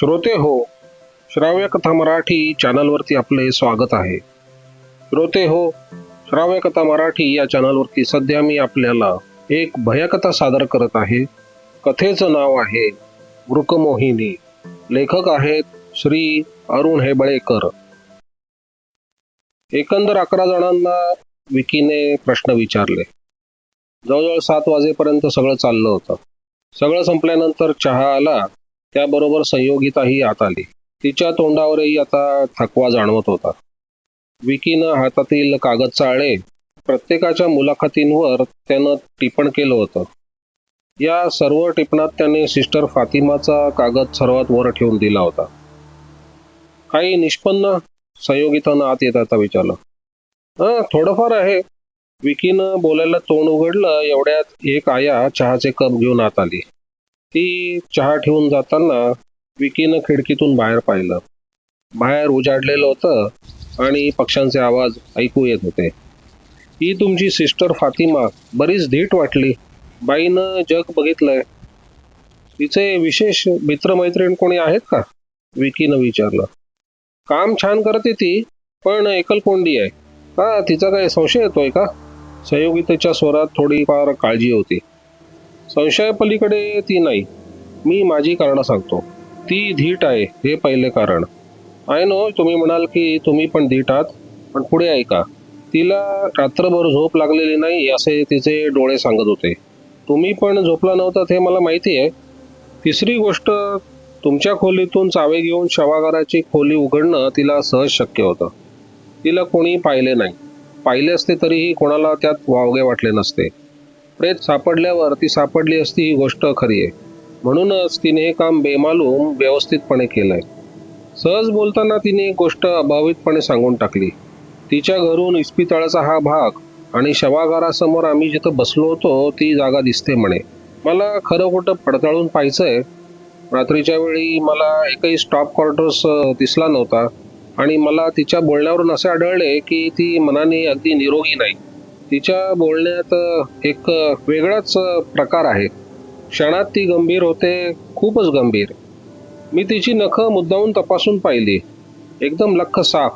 श्रोते हो श्राव्य कथा मराठी चॅनलवरती आपले स्वागत आहे. श्रोते हो श्राव्य कथा मराठी या चॅनलवरती सध्या मी आपल्याला एक भयकथा सादर करत आहे. कथेचं नाव आहे वृकमोहिनी लेखक आहेत श्री अरुण हेबळेकर. एकंदर अकरा जणांना विकीने प्रश्न विचारले. जवळजवळ सात वाजेपर्यंत सगळं चाललं होतं. सगळं संपल्यानंतर चहा आला त्याबरोबर संयोगिताही आत आली. तिच्या तोंडावरही आता थकवा जाणवत होता. विकीनं हातातील कागद चाळले. प्रत्येकाच्या मुलाखतींवर त्यानं टिपण केलं होतं. या सर्व टिपणात त्याने सिस्टर फातिमाचा कागद सर्वात वर ठेवून दिला होता. काही निष्पन्न संयोगितानं आत येत आता विचारलं. हां थोडंफार आहे. विकीनं बोलायला तोंड उघडलं. एवढ्यात एक आया चहाचे कप घेऊन आत आली. ती चहा ठेवून जाताना विकीनं खिडकीतून बाहेर पाहिलं. बाहेर उजाडलेलं होतं आणि पक्ष्यांचे आवाज ऐकू येत होते. ही तुमची सिस्टर फातिमा बरीच धीट वाटली. बाईनं जग बघितलंय. तिचे विशेष मित्रमैत्रीण कोणी आहेत का? विकीनं विचारलं. काम छान करते ती पण एकलकोंडी आहे. का तिचा काही संशय येतोय का? संयोगितेच्या स्वरात थोडीफार काळजी होती. संशयापलीकडे ती नाही. मी माझी कारणं सांगतो. ती धीट आहे हे पहिले कारण. आहे नो तुम्ही म्हणाल की तुम्ही पण धीट आहात पण पुढे ऐका. तिला रात्रभर झोप लागलेली नाही असे तिचे डोळे सांगत होते. तुम्ही पण झोपला नव्हता हे मला माहिती आहे. तिसरी गोष्ट तुमच्या खोलीतून चावे घेऊन शवागाराची खोली उघडणं तिला सहज शक्य होतं. तिला कोणी पाहिले नाही. पाहिले असते तरीही कोणाला त्यात वावगे वाटले नसते. प्रेत सापडल्यावर ती सापडली असती ही गोष्ट खरी आहे. म्हणूनच तिने हे काम बेमालूम व्यवस्थितपणे केलंय. सहज बोलताना तिने एक गोष्ट अभावितपणे सांगून टाकली. तिच्या घरून इस्पितळाचा हा भाग आणि शवागारासमोर आम्ही जिथं बसलो होतो ती जागा दिसते म्हणे. मला खरं खोटं पडताळून पाहायचंय. रात्रीच्या वेळी मला एकही स्टॉप क्वार्टर्स दिसला नव्हता आणि मला तिच्या बोलण्यावरून असे आढळले की ती मनाने अगदी निरोगी नाही. तिच्या बोलण्यात एक वेगळाच प्रकार आहे. क्षणात ती गंभीर होते खूपच गंभीर. मी तिची नखं मुद्दामून तपासून पाहिली. एकदम लख्ख साफ.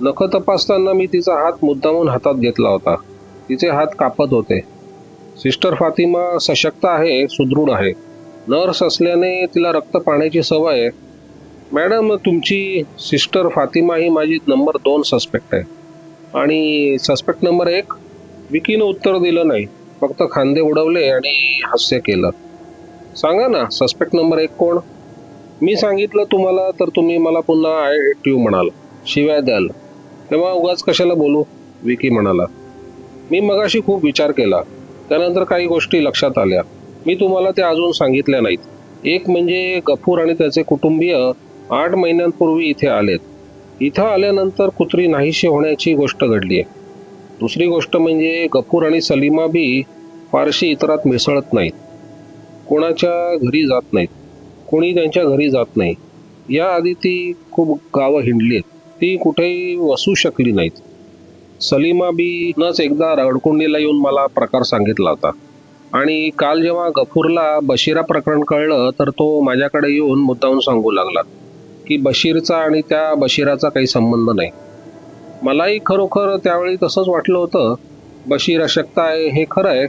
नखं तपासताना मी तिचा हात मुद्दामून हातात घेतला होता. तिचे हात कापत होते. सिस्टर फातिमा सशक्त आहे सुदृढ आहे. नर्स असल्याने तिला रक्त पाण्याची सवय आहे. मॅडम तुमची सिस्टर फातिमा ही माझी नंबर दोन सस्पेक्ट आहे. आणि सस्पेक्ट नंबर एक विकीनं उत्तर दिलं नाही. फक्त खांदे उडवले आणि हास्य केलं. सांगा ना सस्पेक्ट नंबर एक कोण? मी सांगितलं तुम्हाला तर तुम्ही मला पुन्हा आय ट्यू म्हणाल. शिवाय द्याल. तेव्हा उगाच कशाला बोलू? विकी म्हणाला. मी मगाशी खूप विचार केला. त्यानंतर काही गोष्टी लक्षात आल्या. मी तुम्हाला त्या अजून सांगितल्या नाहीत. एक म्हणजे गफूर आणि त्याचे कुटुंबीय आठ महिन्यांपूर्वी इथे आलेत. इथं आल्यानंतर कुत्री नाहीशी होण्याची गोष्ट घडली आहे दुसरी गोष्ट म्हणजे गफूर आणि सलीमा बी फारशी इतरात मिसळत नाहीत. कोणाच्या घरी जात नाहीत. कोणी त्यांच्या घरी जात नाही. याआधी ती खूप गावं हिंडली आहेत. ती कुठेही वसू शकली नाहीत. सलीमा बी नच एकदा रगडकुंडीला येऊन मला प्रकार सांगितला होता. आणि काल जेव्हा गफूरला बशिरा प्रकरण कळलं तर तो माझ्याकडे येऊन मुद्दाहून सांगू लागला की बशीरचा आणि त्या बशिराचा काही संबंध नाही. मलाही खरोखर त्यावेळी तसंच वाटलं होतं बशीर अशक्त आहे हे खरं आहे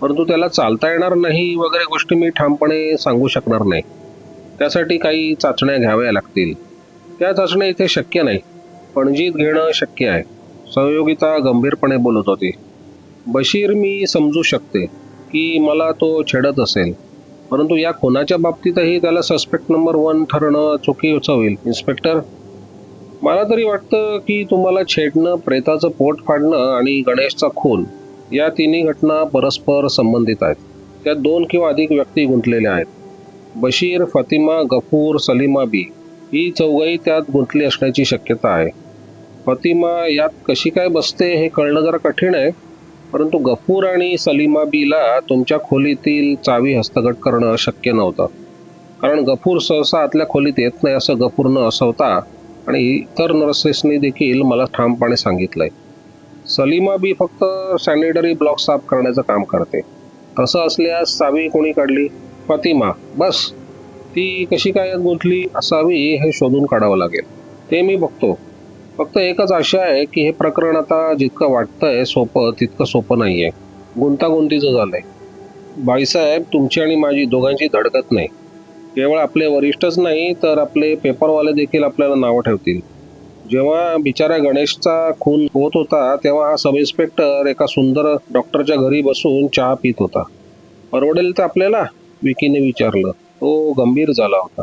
परंतु त्याला चालता येणार नाही वगैरे गोष्टी मी ठामपणे सांगू शकणार नाही. त्यासाठी काही चाचण्या घ्याव्या लागतील. त्या चाचण्या इथे शक्य नाही. पणजीत घेणं शक्य आहे. सहयोगिता गंभीरपणे बोलत होती. बशीर मी समजू शकते की मला तो छेडत असेल. परंतु या खुनाच्या बाबतीतही त्याला सस्पेक्ट नंबर वन ठरणं चुकीचं होईल. इन्स्पेक्टर मला तरी वाटतं की तुम्हाला छेडणं प्रेताचं पोट फाडणं आणि गणेशचा खून या तिन्ही घटना परस्पर संबंधित आहेत. त्यात दोन किंवा अधिक व्यक्ती गुंतलेल्या आहेत. बशीर फतिमा गफूर सलीमा बी ही चौघही त्यात गुंतली असण्याची शक्यता आहे. फतिमा यात कशी काय बसते हे कळणं जरा कठीण आहे परंतु गफूर आणि सलीमा बीला तुमच्या खोलीतील चावी हस्तगत करणं शक्य नव्हतं. कारण गफूर सहसा आतल्या खोलीत येत नाही असं गफूरनं असवता आणि इतर नर्सेसनी देखील मला ठामपणे सांगितलंय. सलीमा बी फक्त सॅनिटरी ब्लॉक साफ करण्याचं काम करते. तसं असल्यास चावी कोणी काढली? फातिमा. बस. ती कशी काय गुंतली? असावी हे शोधून काढावं लागेल. ते मी बघतो. फक्त एकच आशा आहे की हे प्रकरण आता जितकं वाटतंय सोपं तितकं सोपं नाही आहे गुंतागुंतीचं झालंय. बाईसाहेब तुमची आणि माझी दोघांची धडकत नाही. केवळ आपले वरिष्ठच नाही तर आपले पेपरवाले देखील आपल्याला नावं ठेवतील. जेव्हा बिचारा गणेशचा खून होत होता तेव्हा हा सब इन्स्पेक्टर एका सुंदर डॉक्टरच्या घरी बसून चहा पित होता. परवडेल तर आपल्याला? विकीने विचारलं. तो गंभीर झाला होता.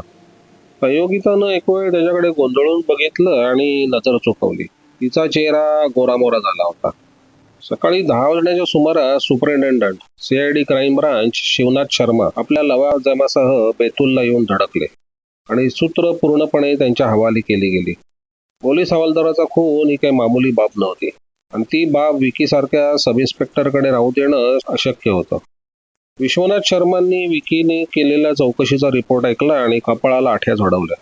संयोगितानं एक वेळ त्याच्याकडे गोंधळून बघितलं आणि नजर चुकवली तिचा चेहरा गोरामोरा झाला होता. सकाळी दहा वाजण्याच्या सुमारास superintendent CID crime branch Shivnath Sharma आपल्या लवाजमासह बेतुलला येऊन धडकले आणि सूत्र पूर्णपणे त्यांच्या हवाली केली गेली. पोलीस हवालदाराचा खून ही काही मामूली बाब नव्हती आणि ती बाब विकीसारख्या सब इन्स्पेक्टरकडे राहू देणं अशक्य होतं. विश्वनाथ शर्मांनी विकीने केलेल्या चौकशीचा रिपोर्ट ऐकला आणि कपाळाला आठ्या झोडवल्या.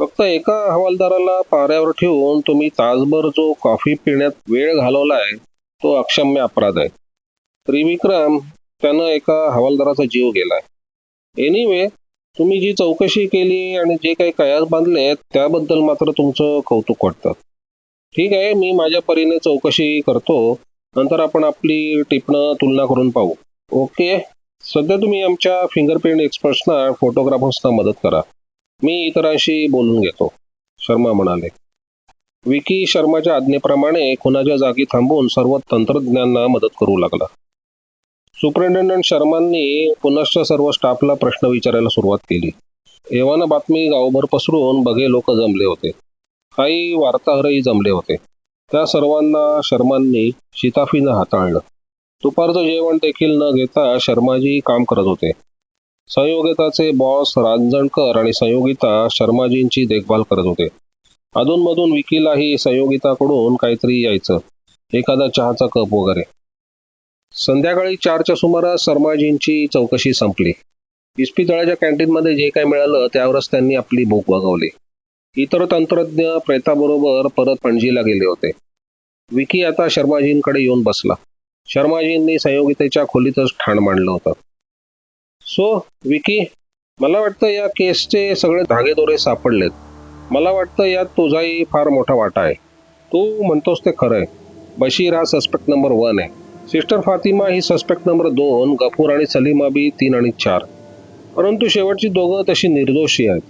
फक्त एका हवालदाराला पाऱ्यावर ठेवून तुम्ही तासभर जो कॉफी पिण्यात वेळ घालवलाय तो अक्षम्य अपराध आहे. त्रिविक्रम त्यानं एका हवालदाराचा जीव गेलाय. एनिवे तुम्ही जी चौकशी केली आणि जे काही कयास बांधले त्याबद्दल मात्र तुमचं कौतुक वाटतं. ठीक आहे मी माझ्या परीने चौकशी करतो. नंतर आपण आपली टिपणं तुलना करून पाहू. ओके सध्या तुम्ही आमच्या फिंगरप्रिंट एक्सपर्ट्सना फोटोग्राफर्सना मदत करा. मी इतरांशी बोलून घेतो. शर्मा म्हणाले. विकी शर्माच्या आज्ञेप्रमाणे खुनाच्या जागी थांबून सर्व तंत्रज्ञांना मदत करू लागला. सुपरिटेंडंट शर्मांनी पुनश्च सर्व स्टाफला प्रश्न विचारायला सुरुवात केली. एव्हाना बातमी गावभर पसरून बघे लोक जमले होते. काही वार्ताहरही जमले होते. त्या सर्वांना शर्मांनी शिताफीनं हाताळलं. दुपारचं जेवण देखील न घेता शर्माजी काम करत होते. संयोगिताचे बॉस रांजणकर आणि संयोगिता शर्माजींची देखभाल करत होते. अधूनमधून विकीलाही संयोगिताकडून काहीतरी यायचं. एखादा चहाचा कप वगैरे. संध्याकाळी चारच्या सुमारास शर्माजींची चौकशी संपली. इस्पितळाच्या कॅन्टीनमध्ये जे काही मिळालं त्यावरच त्यांनी आपली भूक भागवली. इतर तंत्रज्ञ प्रेताबरोबर परत पणजीला गेले होते. विकी आता शर्माजींकडे येऊन बसला. शर्माजींनी संयोगितेच्या खोलीतच ठाण मांडलं होतं. सो विकी मला वाटतं या केसचे सगळे धागेदोरे सापडलेत. मला वाटतं यात तुझाही फार मोठा वाटा आहे. तू म्हणतोस ते खरं आहे बशीर हा सस्पेक्ट नंबर वन आहे. सिस्टर फातिमा ही सस्पेक्ट नंबर दोन गफूर आणि सलीमा बी तीन आणि चार. परंतु शेवटची दोघं तशी निर्दोषी आहेत.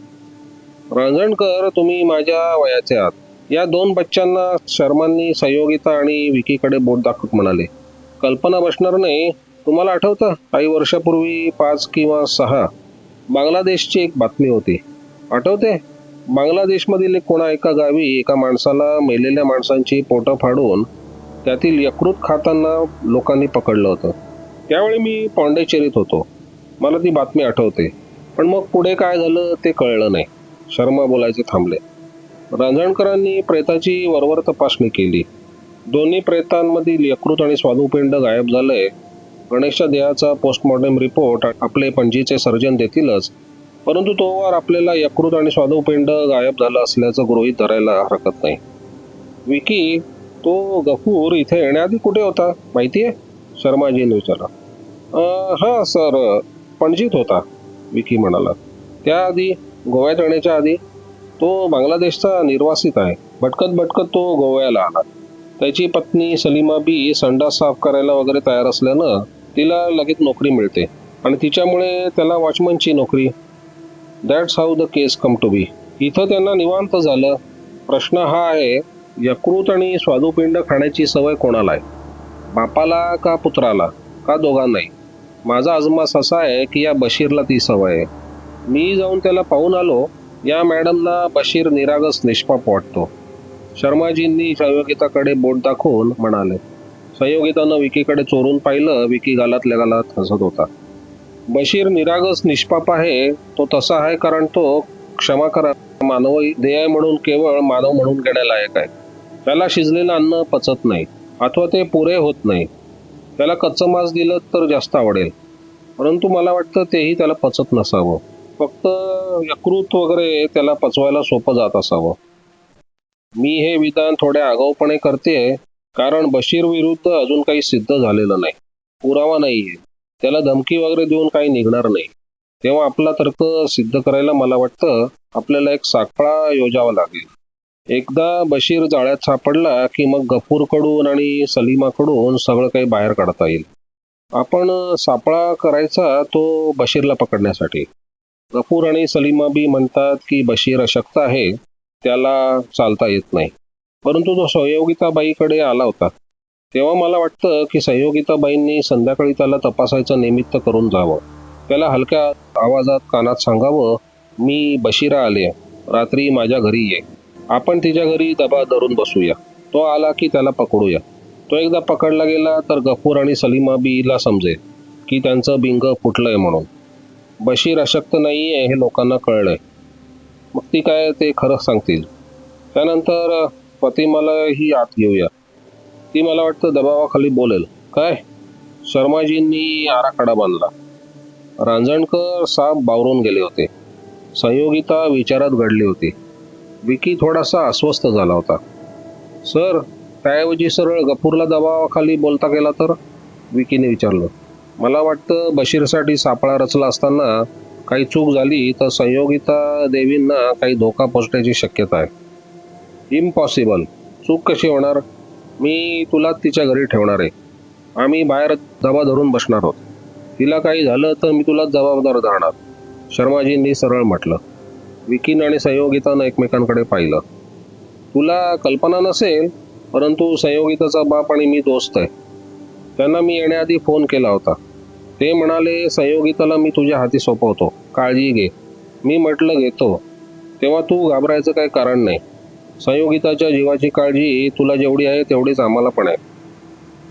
रांजणकर तुम्ही माझ्या वयाचे आहात. या दोन बच्चांना शर्मांनी संयोगिता आणि विकीकडे बोट दाखवत म्हणाले. कल्पना बसणार नाही. तुम्हाला आठवतं? काही वर्षापूर्वी पाच किंवा सहा. बांगलादेशची एक बातमी होती. आठवते? बांगलादेशमधील एक कोणा एका गावी एका माणसाला मेलेल्या माणसांची पोटं फाडून त्यातील यकृत खाताना लोकांनी पकडलं होतं. त्यावेळी मी पॉंडेचेरीत होतो. मला ती बातमी आठवते. पण मग पुढे काय झालं ते कळलं नाही. शर्मा बोलायचे थांबले. रांजणकरांनी प्रेताची वरवर तपासणी केली. दोन्ही प्रेतांमधील यकृत आणि स्वादुपिंड गायब झालंय. गणेशच्या देहाचा पोस्टमॉर्टम रिपोर्ट आपले पणजीचे सर्जन देतीलच. परंतु तोवर आपल्याला यकृत आणि स्वादुपिंड गायब झालं असल्याचं गृहीत धरायला हरकत नाही. विकी तो गफूर इथे येण्याआधी कुठे होता? माहिती आहे शर्माजीने विचारलं "अं, हा सर. पणजीत होता विकी म्हणाला. त्याआधी गोव्यात येण्याच्या आधी तो बांगलादेशचा निर्वासित आहे. भटकत भटकत तो गोव्याला आला. त्याची पत्नी सलीमा बी संडास साफ करायला वगैरे तयार असल्यानं तिला लगेच नोकरी मिळते. आणि तिच्यामुळे त्याला वॉचमनची नोकरी that's how the case come to be इथं त्यांना निवांत झालं. प्रश्न हा आहे यकृत आणि स्वादुपिंड खाण्याची सवय कोणाला आहे बापाला का पुत्राला? का दोघांनाही? माझा अजमास असा आहे की या बशीरला ती सवय आहे. मी जाऊन त्याला पाहून आलो या मॅडमना बशीर निरागस निष्पाप वाटतो. शर्माजींनी संयोगिताकडे बोट दाखवून म्हणाले संयोगितानं विकीकडे चोरून पाहिलं विकी गालातल्या गालात हसत होता. बशीर निरागस निष्पाप आहे. तो तसा आहे कारण तो क्षमा करा. मानव देय म्हणून केवळ मानव म्हणून घेण्यालायक आहे. त्याला शिजलेलं अन्न पचत नाही अथवा ते पुरे होत नाही. त्याला कच्चं मांस दिलं तर जास्त आवडेल. परंतु मला वाटतं तेही त्याला पचत नसावं. फक्त यकृत वगैरे त्याला पचवायला सोपं जात असावं. मी हे विधान थोड्या आगाऊपणे करते कारण बशीर विरुद्ध अजून काही सिद्ध झालेलं नाही. पुरावा नाहीये. त्याला धमकी वगैरे देऊन काही निघणार नाही. तेव्हा आपला तर्क सिद्ध करायला मला वाटतं आपल्याला एक साखळा योजावा लागेल. एकदा बशीर जाळ्यात सापडला की मग गफूरकडून आणि सलीमाकडून सगळं काही बाहेर काढता येईल. आपण सापळा करायचा तो बशीरला पकडण्यासाठी. गफूर आणि सलीमा बी म्हणतात की बशीर अशक्त आहे त्याला चालता येत नाही. परंतु तो सहयोगिताबाईकडे आला होता. तेव्हा मला वाटतं की संयोगिताबाईंनी संध्याकाळी त्याला तपासायचं निमित्त करून जावं. त्याला हलक्या आवाजात कानात सांगावं मी बशीरा आले. रात्री माझ्या घरी ये. आपण तिच्या घरी दबा धरून बसूया. तो आला की त्याला पकडूया. तो एकदा पकडला गेला तर गफूर आणि सलीमा बीला समजेल की त्यांचं बिंग फुटलंय म्हणून. बशीर अशक्त नाही आहे हे लोकांना कळलंय. मग ती काय ते खरं सांगतील? त्यानंतर फतिमालाही आत घेऊया. ती मला वाटतं दबावाखाली बोलेल. काय? शर्माजींनी आराखडा बांधला. रांजणकर साप बावरून गेले होते. संयोगिता विचारात घडली होती. विकी थोडासा अस्वस्थ झाला होता. सर त्याऐवजी सरळ गफूरला दबावाखाली बोलता गेला तर? विकीने विचारलं. मला वाटतं बशीरसाठी सापळा रचला असताना काही चूक झाली तर संयोगिता देवींना काही धोका पोचण्याची शक्यता आहे. इम्पॉसिबल. चूक कशी होणार? मी तुला तिच्या घरी ठेवणार आहे. आम्ही बाहेर दबा धरून बसणार आहोत. तिला काही झालं तर मी तुला जबाबदार धरणार. शर्माजींनी सरळ म्हटलं. विकीन आणि संयोगितानं एकमेकांकडे पाहिलं. तुला कल्पना नसेल परंतु संयोगिताचा बाप आणि मी दोस्त आहे. त्यांना मी येण्याआधी फोन केला होता. ते म्हणाले संयोगिताला मी तुझ्या हाती सोपवतो. काळजी घे. मी म्हटलं घेतो. तेव्हा तू घाबरायचं काही कारण नाही. संयोगिताच्या जीवाची काळजी तुला जेवढी आहे तेवढीच आम्हाला पण आहे.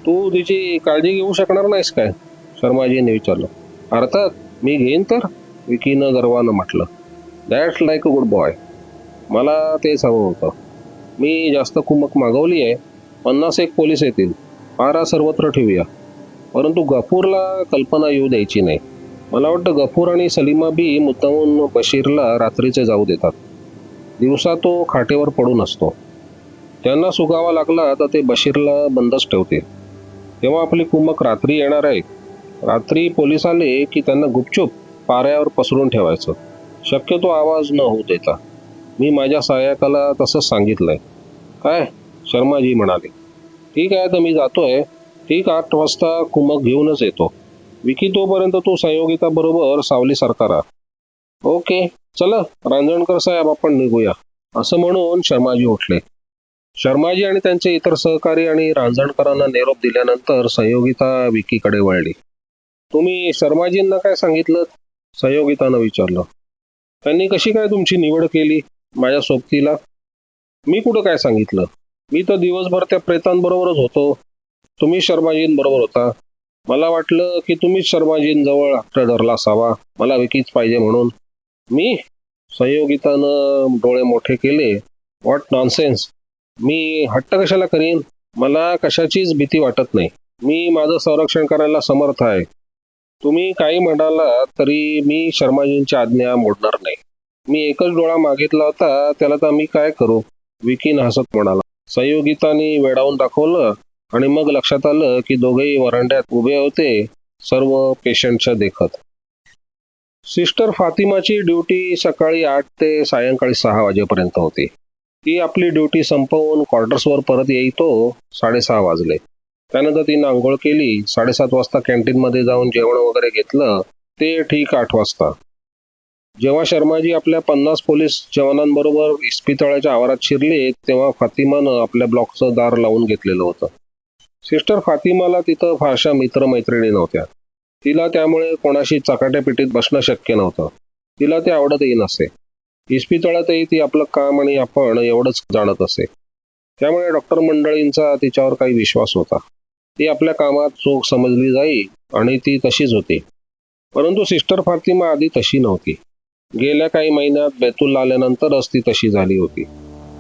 तू तिची काळजी घेऊ शकणार नाहीस काय? शर्माजीने विचारलं. अर्थात मी घेईन तर? विकीनं गर्वानं म्हटलं. That's like a good boy मला तेच हवं होतं मी जास्त कुमक मागवली आहे. पन्नास एक पोलीस येतील. पारा सर्वत्र ठेवूया. परंतु गफूरला कल्पना येऊ द्यायची नाही. मला वाटतं गफूर आणि सलीमा बी मुद्दामून बशीरला रात्रीचे जाऊ देतात. दिवसा तो खाटेवर पडून असतो. त्यांना सुगावा लागला तर ते बशीरला बंदच ठेवते तेव्हा आपली कुमक रात्री येणार आहे. रात्री पोलीस आले की त्यांना गुपचूप पाऱ्यावर पसरून ठेवायचं. शक्यतो आवाज न होऊ देता. मी माझ्या सहाय्यकाला तसंच सांगितलंय. काय? शर्माजी म्हणाले. ठीक आहे तर मी जातोय. ठीक आठ वाजता कुमक घेऊनच येतो. विकी तोपर्यंत तू संयोगिताबरोबर सावली सरकारा ओके. चला रांजणकर साहेब आपण निघूया. असं म्हणून शर्माजी उठले. शर्माजी आणि त्यांचे इतर सहकारी आणि रांजणकरांना निरोप दिल्यानंतर संयोगिता विकीकडे वळली. तुम्ही शर्माजींना काय सांगितलं? संयोगितानं विचारलं. त्यांनी कशी काय तुमची निवड केली? माझ्या सोबतीला? मी कुठं काय सांगितलं? मी तर दिवसभर त्या प्रेतांबरोबरच होतो. तुम्ही शर्माजींबरोबर होता. मला वाटलं की तुम्हीच शर्माजींजवळ हट्ट धरला असावा. मला विकीच पाहिजे म्हणून. मी संयोगितानं डोळे मोठे केले. व्हॉट नॉनसेन्स मी हट्ट कशाला करीन? मला कशाचीच भीती वाटत नाही. मी माझं संरक्षण करायला समर्थ आहे. तुम्ही काही म्हणाला तरी मी शर्माजींची आज्ञा मोडणार नाही. मी एकच डोळा मागितला होता त्याला तर मी काय करू? विकीन हसत म्हणाला. संयोगिताने वेडावून दाखवलं आणि मग लक्षात आलं की दोघेही वरांड्यात उभे होते सर्व पेशंटच्या देखत. सिस्टर फातिमाची ड्युटी सकाळी आठ ते सायंकाळी सहा वाजेपर्यंत होती. ती आपली ड्युटी संपवून क्वार्टर्सवर परत येईतो साडेसहा वाजले. त्यानंतर तिनं आंघोळ केली साडेसात वाजता कॅन्टीनमध्ये जाऊन जेवण वगैरे घेतलं ते ठीक आठ वाजता. जेव्हा शर्माजी आपल्या पन्नास पोलीस जवानांबरोबर इस्पितळाच्या आवारात शिरले तेव्हा फातिमानं आपल्या ब्लॉकचं दार लावून घेतलेलं होतं. सिस्टर फातिमाला तिथं फारशा मित्रमैत्रिणी नव्हत्या. तिला त्यामुळे कोणाशी चकाट्यापिटीत बसणं शक्य नव्हतं. तिला ते आवडतही नसे इस्पितळातही ती आपलं काम आणि आपण एवढंच जाणत असे. त्यामुळे डॉक्टर मंडळींचा तिच्यावर काही विश्वास होता. ती आपल्या कामात चोख समजली जाई आणि ती तशीच होती. परंतु सिस्टर फातिमा आधी तशी नव्हती. गेल्या काही महिन्यात बेतुल्ला आल्यानंतरच ती तशी झाली होती.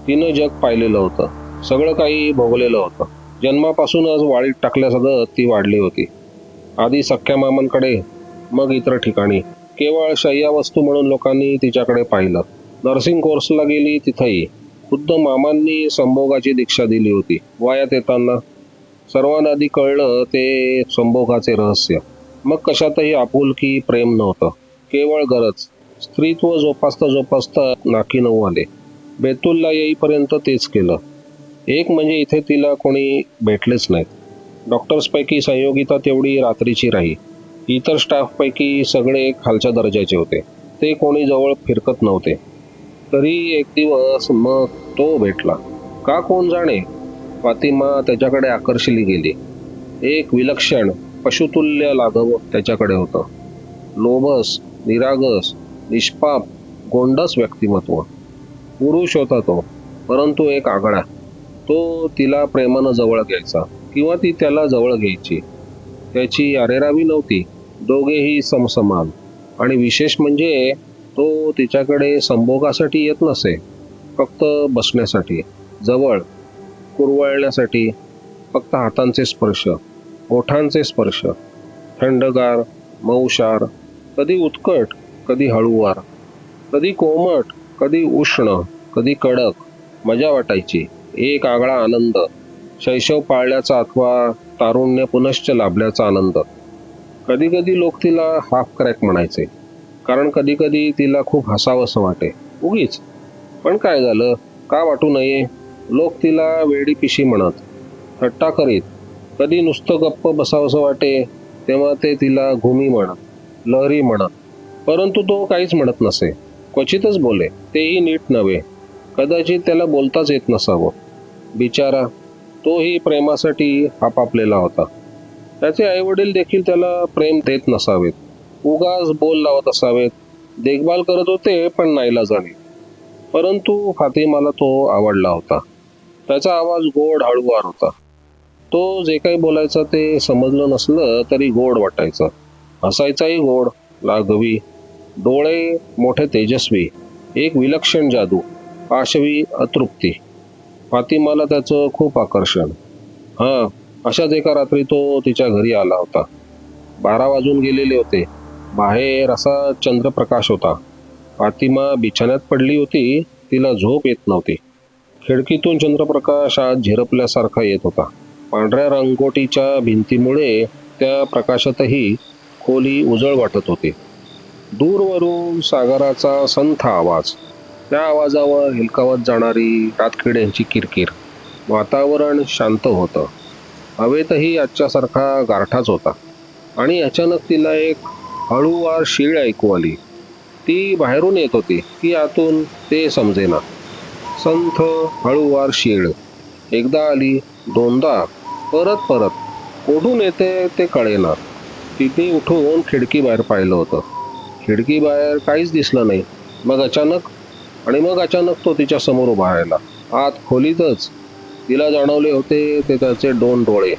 तिनं जग पाहिलेलं होतं. सगळं काही भोगलेलं होतं. जन्मापासूनच वाळीत टाकल्यासगत ती वाढली होती. आधी सख्या मामांकडे मग इतर ठिकाणी. केवळ शय्या वस्तू म्हणून लोकांनी तिच्याकडे पाहिलं. नर्सिंग कोर्सला गेली तिथंही. खुद्द मामांनी संभोगाची दीक्षा दिली होती. वयात येताना सर्वांना आधी कळलं ते संभोगाचे रहस्य. मग कशातही आपुलकी प्रेम नव्हतं. केवळ गरज. स्त्रीत्व जोपासता जोपासता नाकी नऊ आले. बेतुलला येईपर्यंत तेच केलं. एक म्हणजे इथे तिला कोणी भेटलेच नाहीत. डॉक्टर्सपैकी संयोगिता तेवढी रात्रीची राही. इतर स्टाफपैकी सगळे खालच्या दर्जाचे होते. ते कोणी जवळ फिरकत नव्हते. तरी एक दिवस मग तो भेटला. का कोण जाणे? फातिमा त्याच्याकडे आकर्षिली गेली. एक विलक्षण पशुतुल्य लाघव त्याच्याकडे होतं. लोभस निरागस निष्पाप गोंडस व्यक्तिमत्व. पुरुष होता तो परंतु एक आगळा. तो तिला प्रेमानं जवळ घ्यायचा. किंवा ती त्याला जवळ घ्यायची. त्याची अरेरावी नव्हती. दोघेही समसमान. आणि विशेष म्हणजे तो तिच्याकडे संभोगासाठी येत नसे. फक्त बसण्यासाठी. जवळ. कुरवळण्यासाठी. फक्त हातांचे स्पर्श. ओठांचे स्पर्श. थंडगार मऊशार. कधी उत्कट कधी हळूवार. कधी कोमट कधी उष्ण कधी कडक. मजा वाटायची. एक आगळा आनंद. शैशव पाळल्याचा अथवा तारुण्य पुनश्च लाभल्याचा आनंद. कधी कधी लोक तिला हाफ क्रॅक म्हणायचे. कारण कधी कधी तिला खूप हसावंसं वाटे. उगीच. पण काय झालं? का वाटू नये? लोक तिला वेडी पिशी म्हणत थट्टा करीत. कधी नुसतं गप्प बसावंसं वाटे. तेव्हा ते तिला घुमी म्हणत लहरी म्हणत परंतु तो काहीच म्हणत नसे. क्वचितच बोले. तेही नीट नव्हे. कदाचित त्याला बोलताच येत नसावं. बिचारा तोही प्रेमासाठी आपापलेला होता. त्याचे आईवडील देखील त्याला प्रेम देत नसावेत. उगाच बोल लावत असावेत. देखभाल करत होते पण नाईला जाणे. परंतु फातिमाला तो आवडला होता. त्याचा आवाज गोड हळूवार होता. तो जे काही बोलायचा ते समजलं नसलं तरी गोड वाटायचं. हसायचाही गोड लाघवी डोळे मोठे तेजस्वी एक विलक्षण जादू आशवी अतृप्ती. फातिमाला त्याचं खूप आकर्षण. हां अशाच एका रात्री तो तिच्या घरी आला होता. बारा वाजून गेलेले होते. बाहेर असा चंद्रप्रकाश होता. फातिमा बिछाण्यात पडली होती तिला झोप येत नव्हती. खिडकीतून चंद्रप्रकाश आज झिरपल्यासारखा येत होता. पांढऱ्या रंगोटीच्या भिंतीमुळे त्या प्रकाशातही खोली उजळ वाटत होती. दूरवरून सागराचा संथ आवाज. त्या आवाजावर हिलकावत जाणारी रातकिड्यांची किरकिर. वातावरण शांत होतं. हवेतही आजच्यासारखा गारठाच होता. आणि अचानक तिला एक हळूवार शीळ ऐकू आली. ती बाहेरून येत होती की आतून ते समजेना. संथ हळूवार शीळ. एकदा आली दोनदा. परत परत. कोठून येते ते कळेना. तिथे उठून खिडकी बाहेर पाहिलं होतं. खिडकी बाहेर काहीच दिसलं नाही. मग अचानक आणि मग अचानक तो तिच्या समोर उभा राहिला. आत खोलीतच तिला जाणवले होते ते त्याचे दोन डोळे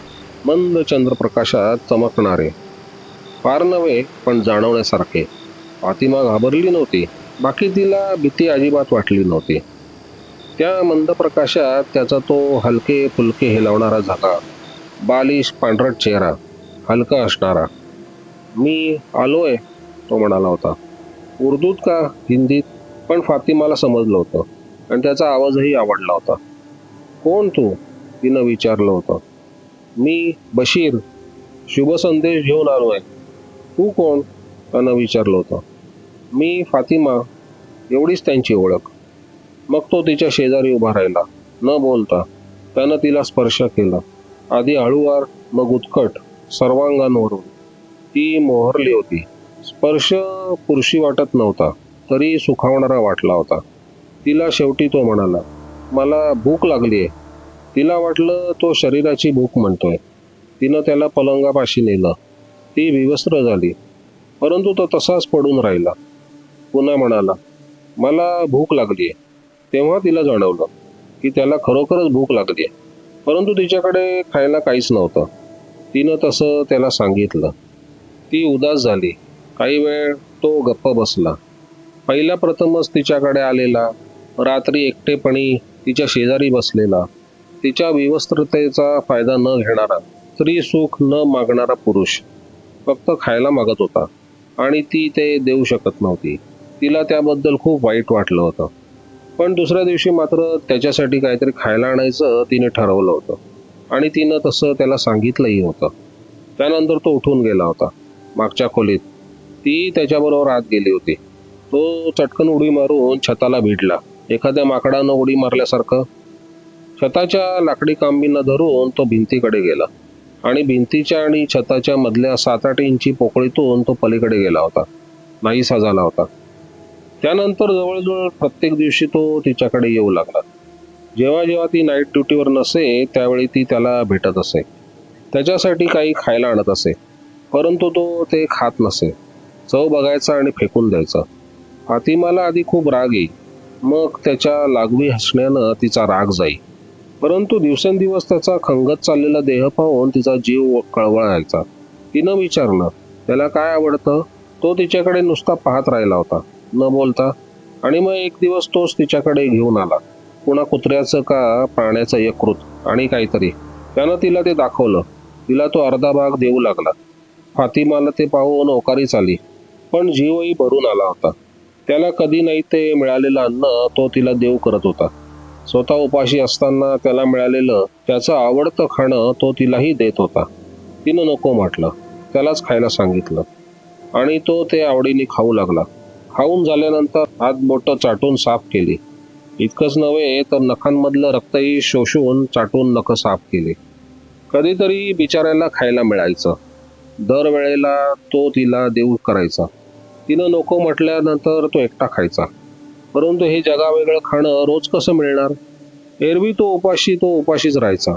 मंद चंद्रप्रकाशात चमकणारे. फार नव्हे पण जाणवण्यासारखे. फातिमा घाबरली नव्हती. बाकी तिला भीती अजिबात वाटली नव्हती. त्या मंद प्रकाशात त्याचा तो हलके फुलके हेलावणारा झाका बालिश पांढरट चेहरा हलका असणारा. मी आलोय तो म्हणाला होता. उर्दूत का हिंदीत? पण फातिमाला समजलं होतं. आणि त्याचा आवाजही आवडला होता. कोण तू? तिनं विचारलं होतं. मी बशीर. शुभ संदेश घेऊन आलो आहे. तू कोण? त्यानं विचारलं होतं. मी फातिमा. एवढीच त्यांची ओळख. मग तो तिच्या शेजारी उभा राहिला. न बोलता. त्यानं तिला स्पर्श केला. आधी हळूवार मग उत्कट सर्वांगांवरून. ती मोहरली होती. स्पर्श पुरुषी वाटत नव्हता. तरी सुखावणारा वाटला होता. तिला शेवटी तो म्हणाला मला भूक लागली आहे तिला वाटलं तो शरीराची भूक म्हणतोय. तिनं त्याला पलंगापाशी नेलं. ती विवस्त्र झाली. परंतु तो तसाच पडून राहिला. पुन्हा म्हणाला मला भूक लागली आहे तेव्हा तिला जाणवलं की त्याला खरोखरच भूक लागली आहे परंतु तिच्याकडे खायला काहीच नव्हतं. तिनं तसं त्याला सांगितलं. ती उदास झाली. काही वेळ तो गप्प बसला. पहिला प्रथमच तिच्याकडे आलेला रात्री एकटेपणी तिच्या शेजारी बसलेला. तिच्या विवस्त्रतेचा फायदा न घेणारा स्त्री सुख न मागणारा पुरुष फक्त खायला मागत होता आणि ती ते देऊ शकत नव्हती. तिला त्याबद्दल खूप वाईट वाटलं होतं. पण दुसऱ्या दिवशी मात्र त्याच्यासाठी काहीतरी खायला आणायचं तिने ठरवलं होतं आणि तिनं तसं त्याला सांगितलंही होतं. त्यानंतर तो उठून गेला होता. मागच्या खोलीत ती त्याच्याबरोबर आत गेली होती. तो चटकन उडी मारून छताला भिडला एखाद्या माकडानं उडी मारल्यासारखं. छताच्या लाकडी कांबींना धरून तो भिंतीकडे गेला आणि भिंतीच्या आणि छताच्या मधल्या सात आठ इंची पोकळीतून तो पलीकडे गेला होता. नाहीसा झाला होता. त्यानंतर जवळजवळ प्रत्येक दिवशी तो तिच्याकडे येऊ लागला. जेव्हा जेव्हा ती नाईट ड्युटीवर नसे त्यावेळी ती त्याला भेटत असे. त्याच्यासाठी काही खायला आणत असे. परंतु तो ते खात नसे. चव बघायचा आणि फेकून द्यायचा. फातिमाला आधी खूप राग येई मग त्याच्या लागवी हसण्यानं तिचा राग जाई परंतु दिवसेंदिवस त्याचा खंगत चाललेला देह पाहून तिचा जीव कळवळायचा. तिनं विचारलं त्याला काय आवडतं? तो तिच्याकडे नुसता पाहत राहिला होता. न बोलता. आणि मग एक दिवस तोच तिच्याकडे घेऊन आला. पुन्हा कुत्र्याचं का प्राण्याचं यकृत आणि काहीतरी. त्यानं तिला ते दाखवलं. तिला तो अर्धा भाग देऊ लागला. फातिमाला ते पाहून ओकारीच आली. पण जीवही भरून आला होता. त्याला कधी नाही ते मिळालेलं अन्न तो तिला देऊ करत होता. स्वतः उपाशी असताना त्याला मिळालेलं त्याचं आवडतं खाणं तो तिलाही देत होता. तिनं नको म्हटलं. त्यालाच खायला सांगितलं. आणि तो ते आवडीने खाऊ लागला. खाऊन झाल्यानंतर हात बोटं चाटून साफ केली. इतकंच नव्हे तर नखांमधलं रक्तही शोषून चाटून नखं साफ केली. कधीतरी बिचाऱ्याला खायला मिळायचं. दरवेळेला तो तिला देऊ करायचा. तिनं नको म्हटल्यानंतर तो एकटा खायचा. परंतु हे जगावेगळं खाणं रोज कसं मिळणार? एरवी तो उपाशी तो उपाशीच राहायचा.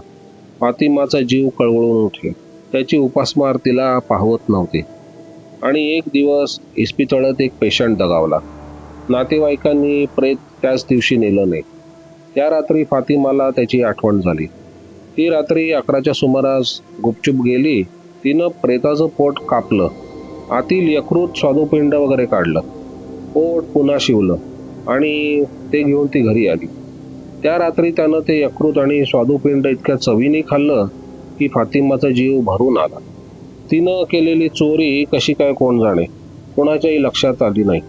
फातिमाचा जीव कळवळून उठे. त्याची उपासमार तिला पाहवत नव्हती. आणि एक दिवस इस्पितळत एक पेशंट दगावला. नातेवाईकांनी प्रेत त्याच दिवशी नेलं नाही. त्या रात्री फातिमाला त्याची आठवण झाली. ती रात्री अकराच्या सुमारास गुपचूप गेली. तिनं प्रेताचं पोट कापलं. आतील यकृत स्वादुपिंड वगैरे काढलं. पोट पुन्हा शिवलं आणि ते घेऊन ती घरी आली. त्या रात्री त्यानं ते यकृत आणि स्वादुपिंड इतक्या चवीने खाल्लं की फातिमाचा जीव भरून आला. तिनं केलेली चोरी कशी काय कोण जाणे कोणाच्याही लक्षात आली नाही.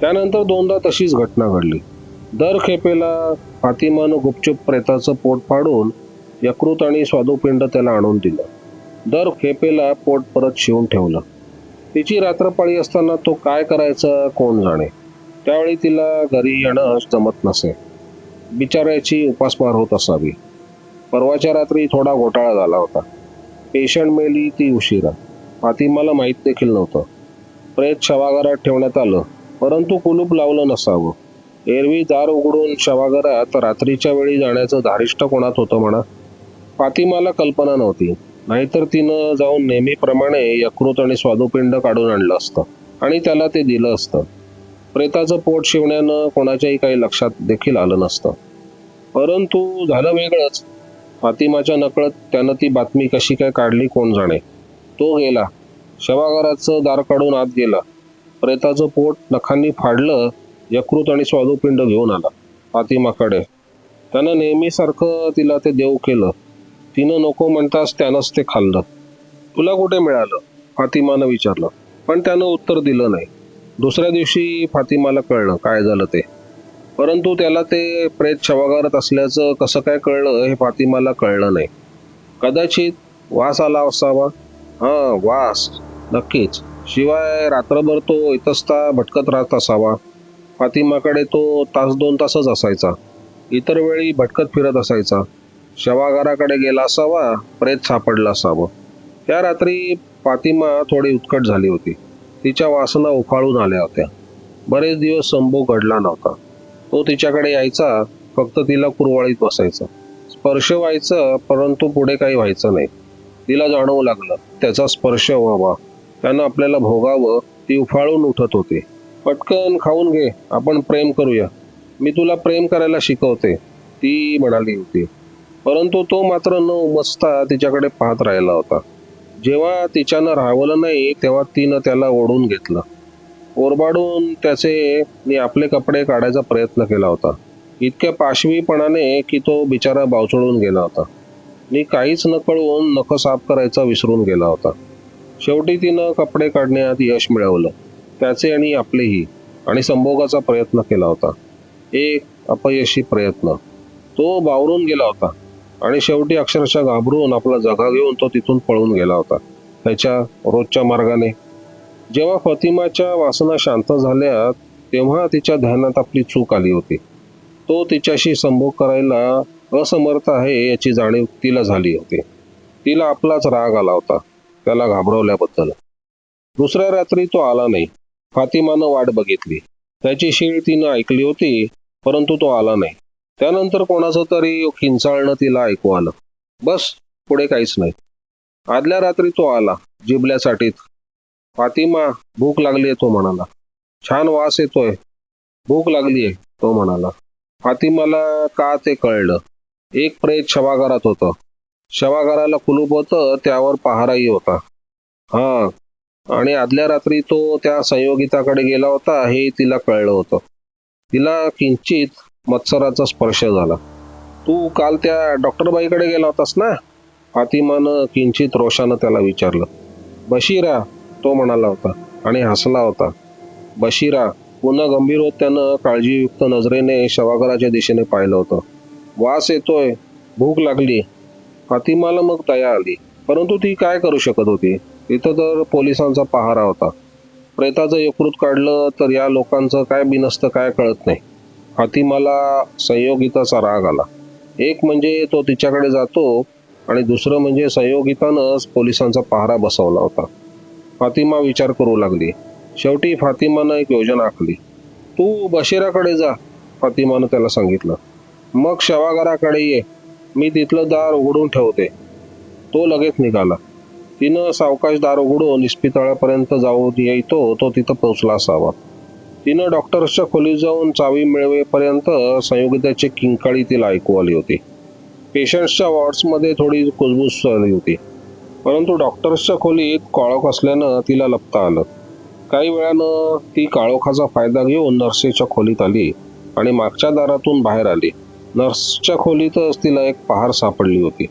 त्यानंतर दोनदा तशीच घटना घडली. दर खेपेला फातिमानं गुपचूप प्रेताचं पोट फाडून यकृत आणि स्वादुपिंड त्याला आणून दिलं. दर खेपेला पोट परत शिवून ठेवलं. तिची रात्रपाळी असताना तो काय करायचा कोण जाणे? त्यावेळी तिला घरी येणं जमत नसे. बिचाऱ्याची उपासमार होत असावी. परवाच्या रात्री थोडा घोटाळा झाला होता. पेशंट मेली ती उशिरा. फातिमाला माहीत देखील नव्हतं. प्रेत शवागारात ठेवण्यात आलं परंतु कुलूप लावलं नसावं. एरवी दार उघडून शवागारात रात्रीच्या वेळी जाण्याचं धारिष्ट कोणात होतं म्हणा? फातिमाला कल्पना नव्हती. नाहीतर तिनं जाऊन नेहमीप्रमाणे यकृत आणि स्वादुपिंड काढून आणलं असतं आणि त्याला ते दिलं असतं. प्रेताचं पोट शिवण्यानं कोणाच्याही काही लक्षात देखील आलं नसतं. परंतु झालं वेगळंच. फातिमाच्या नकळत त्यानं ती बातमी कशी काय काढली कोण जाणे? तो गेला. शवागाराचं दार काढून आत गेला. प्रेताचं पोट नखांनी फाडलं यकृत आणि स्वादुपिंड घेऊन आला फातिमाकडे. त्यानं नेहमीसारखं तिला ते देव केलं. तिनं नको म्हणताच त्यानंच ते खाल्लं. तुला कुठे मिळालं? फातिमानं विचारलं. पण त्यानं उत्तर दिलं नाही. दुसऱ्या दिवशी फातिमाला कळलं काय झालं ते. परंतु त्याला ते प्रेत शवागारात असल्याचं कसं काय कळलं हे फातिमाला कळलं नाही. कदाचित वास आला असावा. हां वास. नक्कीच. शिवाय रात्रभर तो इतस्ता भटकत राहत असावा. फातिमाकडे तो तास दोन तासच असायचा. इतर वेळी भटकत फिरत असायचा. शवागाराकडे गेला असावा प्रेत सापडला असावं. त्या रात्री पातिमा थोडी उत्कट झाली होती. तिच्या वासना उफाळून आल्या होत्या. बरेच दिवस संभोग घडला नव्हता. तो तिच्याकडे यायचा फक्त तिला कुरवाळीत बसायचा. स्पर्श व्हायचं परंतु पुढे काही व्हायचं नाही. तिला जाणवू लागलं त्याचा स्पर्श व्हावा. त्यानं आपल्याला भोगावं ती उफाळून उठत होती. पटकन खाऊन घे आपण प्रेम करूया. मी तुला प्रेम करायला शिकवते ती म्हणाली होती. परंतु तो मात्र न बसता तिच्याकडे पाहत राहिला होता. जेव्हा तिच्यानं राहवलं नाही तेव्हा तिनं त्याला ओढून घेतलं. ओरबाडून त्याचे मी आपले कपडे काढायचा प्रयत्न केला होता. इतक्या पाशवीपणाने की तो बिचारा बावचळून गेला होता. मी काहीच न कळवून नख साफ करायचा विसरून गेला होता. शेवटी तिनं कपडे काढण्यात यश मिळवलं. त्याचे आणि आपलेही आणि संभोगाचा प्रयत्न केला होता. एक अपयशी प्रयत्न. तो बावरून गेला होता. आणि शेवटी अक्षरशः घाबरून आपला जगा घेऊन तो तिथून पळून गेला होता त्याच्या रोजच्या मार्गाने. जेव्हा फातिमाच्या वासना शांत झाल्या तेव्हा तिच्या ध्यानात आपली चूक आली होती. तो तिच्याशी संभोग करायला असमर्थ आहे याची जाणीव तिला झाली होती. तिला आपलाच राग आला होता त्याला घाबरवल्याबद्दल. दुसऱ्या रात्री तो आला नाही. फातिमानं वाट बघितली. त्याची शीळ तिनं ऐकली होती परंतु तो आला नाही. त्यानंतर कोणाचं तरी किंचाळणं तिला ऐकू आलं. बस पुढे काहीच नाही. आदल्या रात्री तो आला जिबल्यासाठीत फातिमा भूक लागली तो म्हणाला. छान वास येतोय. भूक लागलीये तो म्हणाला. फातिमाला का ते कळलं? एक प्रेत शवागारात होतं. शवागाराला कुलूप होतं त्यावर पहाराही होता. हा आणि आदल्या रात्री तो त्या संयोगिताकडे गेला होता हे तिला कळलं होतं. तिला किंचित मत्सराचा स्पर्श झाला. तू काल त्या डॉक्टरबाईकडे गेला होतास ना? फातिमानं किंचित रोषानं त्याला विचारलं. बशीरा तो म्हणाला होता आणि हसला होता. बशीरा पुन्हा गंभीर होत त्यानं काळजीयुक्त नजरेने शवागराच्या दिशेने पाहिलं होतं. वास येतोय भूक लागली. फातिमाला मग दया आली. परंतु ती काय करू शकत होती? तिथं तर पोलिसांचा पहारा होता. प्रेताचं यकृत काढलं तर या लोकांचं काय बिनसतं काय कळत नाही. फातिमाला संयोगिताचा राग आला. एक म्हणजे तो तिच्याकडे जातो आणि दुसरं म्हणजे संयोगितानंच पोलिसांचा पहारा बसवला होता. फातिमा विचार करू लागली. शेवटी फातिमानं एक योजना आखली. तू बशीराकडे जा फातिमानं त्याला सांगितलं. मग शवागाराकडे ये. मी तिथलं दार उघडून ठेवते. तो लगेच निघाला. तिनं सावकाश दार उघडून इस्पितळापर्यंत जाऊन येतो तो तिथं पोचला असावा. तिनं डॉक्टर्सच्या खोलीत जाऊन चावी मिळवेपर्यंत संयोगिताची किंकाळी तिला ऐकू आली होती. पेशंट्सच्या वॉर्ड्समध्ये थोडी कुजबूज झाली होती. परंतु डॉक्टर्सच्या खोलीत काळोख असल्यानं तिला लपता आलं. काही वेळानं ती काळोखाचा फायदा घेऊन नर्सेच्या खोलीत आली आणि मागच्या दारातून बाहेर आली. नर्सच्या खोलीतच तिला एक पहार सापडली होती.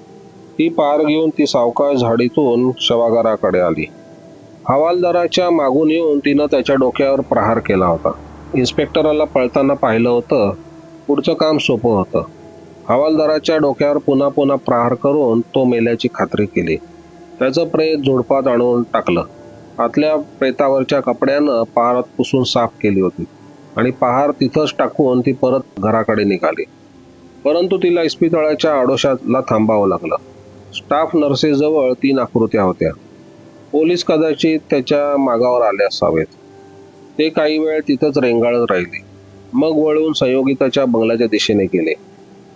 ती पहार घेऊन ती सावकाश झाडीतून शवागाराकडे आली. हवालदाराच्या मागून येऊन तिनं त्याच्या डोक्यावर प्रहार केला होता. इन्स्पेक्टराला पळताना पाहिलं होतं पुढचं काम सोपं होतं. हवालदाराच्या डोक्यावर पुन्हा पुन्हा प्रहार करून तो मेल्याची खात्री केली. त्याचं प्रेत झुडपात आणून टाकलं. आतल्या प्रेतावरच्या कपड्यानं पहारात पुसून साफ केली होती आणि पहार तिथंच टाकून ती परत घराकडे निघाली. परंतु तिला इस्पितळाच्या आडोशाला थांबावं लागलं. स्टाफ नर्सेसजवळ तीन आकृत्या होत्या. पोलीस कदाचित त्याच्या मागावर आले असावेत. ते काही वेळ तिथंच रेंगाळत राहिले. मग वळून संयोगिताच्या बंगल्याच्या दिशेने गेले.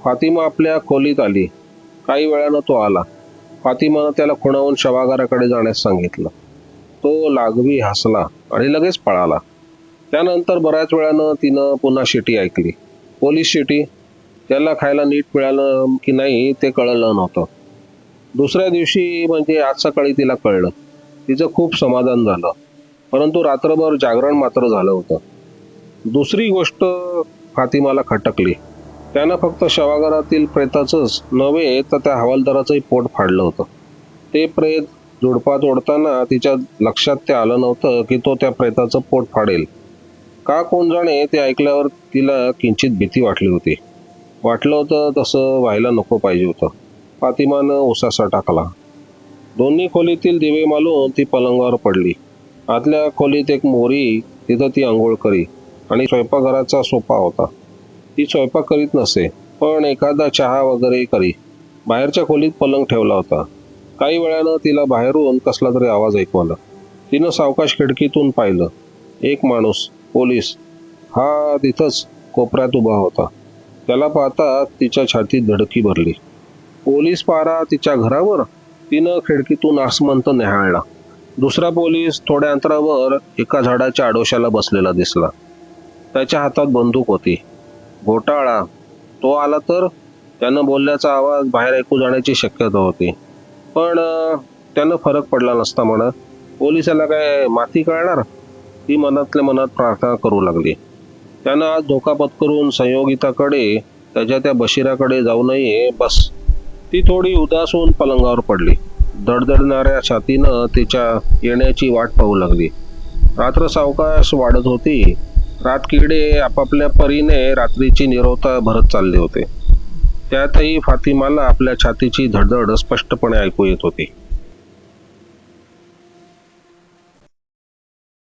फातिमा आपल्या खोलीत आली. काही वेळानं तो आला. फातिमानं त्याला खुणावून शवागाराकडे जाण्यास सांगितलं. तो लागवी हसला आणि लगेच पळाला. त्यानंतर बऱ्याच वेळानं तिनं पुन्हा शिटी ऐकली. पोलीस शिटी? त्याला खायला नीट मिळालं की नाही ते कळलं नव्हतं. दुसऱ्या दिवशी म्हणजे आज सकाळी तिला कळलं. तिचं खूप समाधान झालं. परंतु रात्रभर जागरण मात्र झालं होतं. दुसरी गोष्ट फातिमाला खटकली. त्यानं फक्त शवागारातील प्रेताचंच नव्हे तर त्या हवालदाराचंही पोट फाडलं होतं. ते प्रेत झुडपात ओढताना तिच्या लक्षात ते आलं नव्हतं की तो त्या प्रेताचं पोट फाडेल. का कोण जाणे ते ऐकल्यावर तिला किंचित भीती वाटली होती. वाटलं होतं तसं व्हायला नको पाहिजे होतं. फातिमानं उसासा टाकला. दोन्ही खोलीतील दिवे मालून ती पलंगावर पडली. आतल्या खोलीत एक मोरी तिथं ती आंघोळ करी आणि स्वयंपाकघराचा सोपा होता. ती स्वयंपाक करीत नसे पण एखादा चहा वगैरे करी. बाहेरच्या खोलीत पलंग ठेवला होता. काही वेळानं तिला बाहेरून कसला तरी आवाज ऐकू आला तिनं सावकाश खिडकीतून पाहिलं. एक माणूस पोलीस. हा तिथंच कोपऱ्यात उभा होता. त्याला पाहता तिच्या छातीत धडकी भरली. पोलीस पारा तिच्या घरावर? तिनं खिडकीतून आसमंत न्याहाळला दुसरा पोलीस थोड्या अंतरावर एका झाडाच्या आडोशाला बसलेला दिसला. त्याच्या हातात बंदूक होती. घोटाळा. तो आला तर? त्यानं बोलण्याचा आवाज बाहेर ऐकू जाण्याची शक्यता होती. पण त्यानं फरक पडला नसता म्हणा पोलिसाला काय माती कळणार? ती मनातल्या मनात प्रार्थना करू लागली. त्यानं आज धोका पत्करून संयोगिताकडे त्याच्या त्या बशिराकडे जाऊ नये बस. ती थोडी उदास होऊन पलंगावर पडली. धडधडणाऱ्या छातीनं तिच्या येण्याची वाट पाहू लागली. रात्र सावकाश वाढत होती. रातकिडे आपापल्या परीने रात्रीची निरवता भरत चालले होते. त्यातही फातिमाला आपल्या छातीची धडधड स्पष्टपणे ऐकू येत होती.